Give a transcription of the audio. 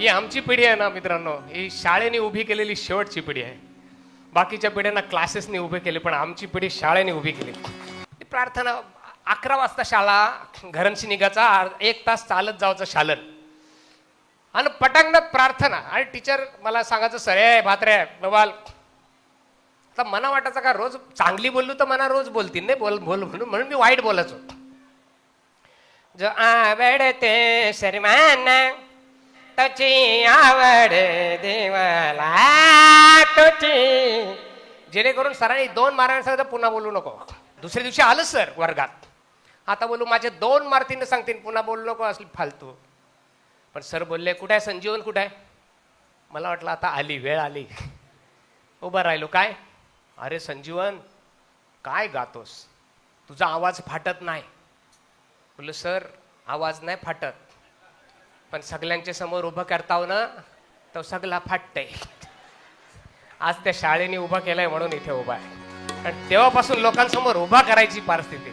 ही आमची पिढी आहे ना मित्रांनो. ही शाळेने उभी केलेली शेवटची पिढी आहे. बाकीच्या पिढ्यांना क्लासेसने उभे केले पण आमची पिढी शाळेने उभी केली. प्रार्थना अकरा वाजता शाळा घरांशी निघायचा एक तास चालत जायचं शालन. आणि पटांगणात प्रार्थना. आणि टीचर मला सांगायचं सर ए भात्रे बबाल आता मना वाटायचं का? रोज चांगली बोललो तर मना रोज बोलतील. नाही बोल बोल म्हणून म्हणून मी वाईट बोलायचो. जो आवडते शर्माना तुझी आवड देवाला तुझी. जेणेकरून सरांनी दोन मारायला सांगितलं पुन्हा बोलू नको. दुसऱ्या दिवशी आलं सर वर्गात. आता बोलू माझे दोन मारतीनं सांगतील पुन्हा बोलू नको असली फालतू. पण सर बोलले कुठे आहे संजीवन? कुठे आहे? मला वाटलं आता आली वेळ आली. उभं राहिलो. काय? अरे संजीवन काय गातोस? तुझा आवाज फाटत नाही. बोललो सर आवाज नाही फाटत. पण सगळ्यांच्या समोर उभं करताव ना तो सगळा फाटतय. आज त्या शाळेने उभा केलाय म्हणून इथे उभा आहे. कारण तेव्हापासून लोकांसमोर उभा करायची परिस्थिती.